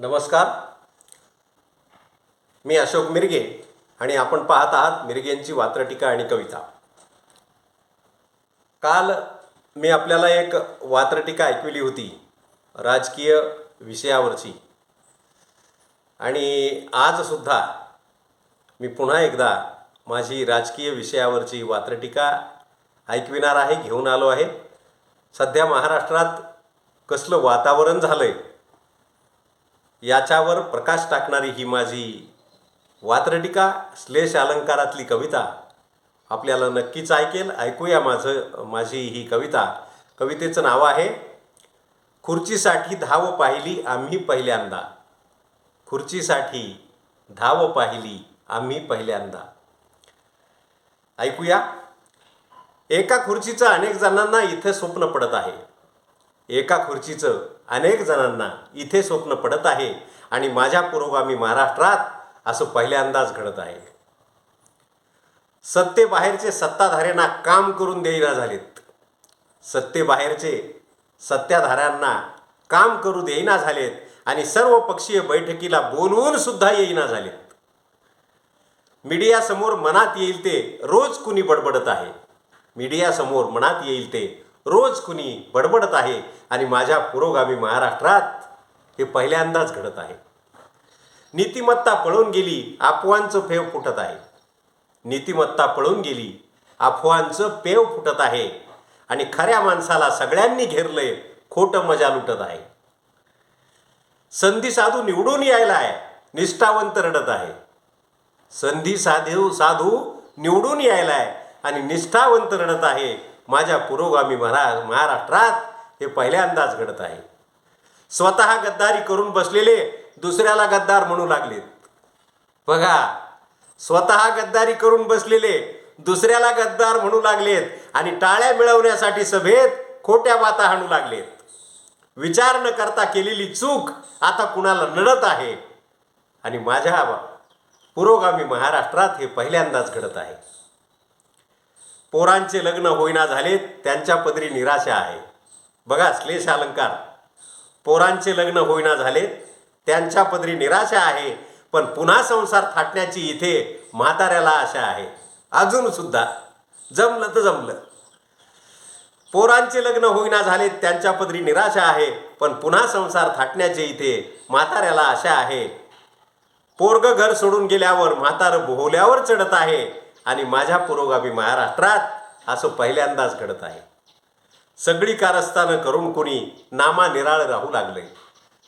नमस्कार. मी अशोक मिरगे आणि आपण पाहत आहात मिरगेंची वात्रटीका आणि कविता. काल मी आपल्याला एक वात्रटीका ऐकविली होती राजकीय विषयावरची. आणि आजसुद्धा मी पुन्हा एकदा माझी राजकीय विषयावरची वात्रटीका ऐकविणार आहे घेऊन आलो आहे. सध्या महाराष्ट्रात कसलं वातावरण झालं आहे याच्यावर प्रकाश टाकणारी ही माझी वात्रटिका श्लेष अलंकारातली कविता. आपल्याला नक्कीच ऐकेल. ऐकूया माझं माझी ही कविता. कवितेचं नाव आहे खुर्चीसाठी धाव पाहिली आम्ही पहिल्यांदा. खुर्चीसाठी धाव पाहिली आम्ही पहिल्यांदा. ऐकूया. एका खुर्चीचं अनेक जणांना इथे स्वप्न पडत आहे. एका खुर्चीचं अनेक जणांना इथे स्वप्न पडत आहे आणि माझ्या पुरोगामी महाराष्ट्रात असं पहिल्यांदाच घडत आहे. सत्तेबाहेरचे सत्ताधाऱ्यांना काम करून देईना झालेत. सत्तेबाहेरचे सत्ताधाऱ्यांना काम करू देईना झालेत आणि सर्व पक्षीय बैठकीला बोलवून सुद्धा येईना झालेत. मीडियासमोर मनात येईल ते रोज कुणी बडबडत आहे. मीडियासमोर मनात येईल ते रोज कुणी बडबडत आहे आणि माझ्या पुरोगामी महाराष्ट्रात हे पहिल्यांदाच घडत आहे. नीतिमत्ता पळून गेली अफवांचं फेव फुटत आहे. नीतिमत्ता पळून गेली अफवांचं पेव फुटत आहे. आणि खऱ्या माणसाला सगळ्यांनी घेरलंय खोटं मजा लुटत आहे. संधी साधू निवडून यायला आहे निष्ठावंत रडत आहे. संधी साधू साधू निवडून यायला आहे आणि निष्ठावंत रडत आहे. माझ्या पुरोगामी महाराज महाराष्ट्रात हे पहिल्यांदाच घडत आहे. स्वतः गद्दारी करून बसलेले दुसऱ्याला गद्दार म्हणू लागलेत. बघा स्वतः गद्दारी करून बसलेले दुसऱ्याला गद्दार म्हणू लागलेत आणि टाळ्या मिळवण्यासाठी सभेत खोट्या बाता हाणू लागलेत. विचार न करता केलेली चूक आता कुणाला नडत आहे? आणि माझ्या पुरोगामी महाराष्ट्रात हे पहिल्यांदाच घडत आहे. पोरांचे लग्न होईना झालेत त्यांच्या पदरी निराशा आहे. बघा श्लेष अलंकार. पोरांचे लग्न होईना झालेत त्यांच्या पदरी निराशा आहे पण पुन्हा संसार थाटण्याची इथे म्हाताऱ्याला आशा आहे. अजून सुद्धा जमलं तर जमलं. पोरांचे लग्न होईना झालेत त्यांच्या पदरी निराशा आहे पण पुन्हा संसार थाटण्याचे इथे म्हाताऱ्याला आशा आहे. पोरग घर सोडून गेल्यावर म्हातारं बोहल्यावर चढत आहे. आणि माझ्या पुरोगामी महाराष्ट्रात असं पहिल्यांदाच घडत आहे. सगळी कारस्थानं करून कोणी नामा निराळ राहू लागले.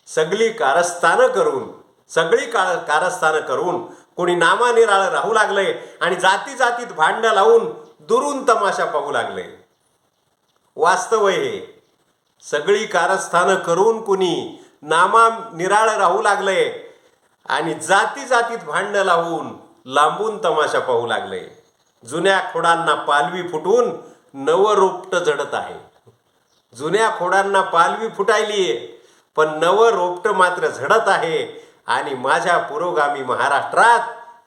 सगळी कारस्थानं करून सगळी का कारस्थानं करून कोणी नामा निराळ राहू लागले आणि जाती जातीत भांडणं लावून दुरून तमाशा पाहू लागले. वास्तव हे. सगळी कारस्थानं करून कुणी नामा निराळ राहू लागले आणि जाती जातीत भांडणं लावून लांबून तमाशा पाहू लागले. जुन्या खोडांना पालवी फुटून नवं झडत आहे. जुन्या खोडांना पालवी फुटायली पण नवं रोपट मात्र झडत आहे आणि माझ्या पुरोगामी महाराष्ट्रात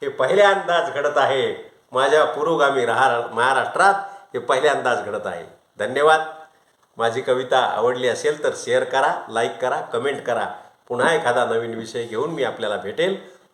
हे पहिल्यांदाच घडत आहे. माझ्या पुरोगामी राहा महाराष्ट्रात हे पहिल्यांदाच घडत आहे. धन्यवाद. माझी कविता आवडली असेल तर शेअर करा लाईक करा कमेंट करा. पुन्हा एखादा नवीन विषय घेऊन मी आपल्याला भेटेल.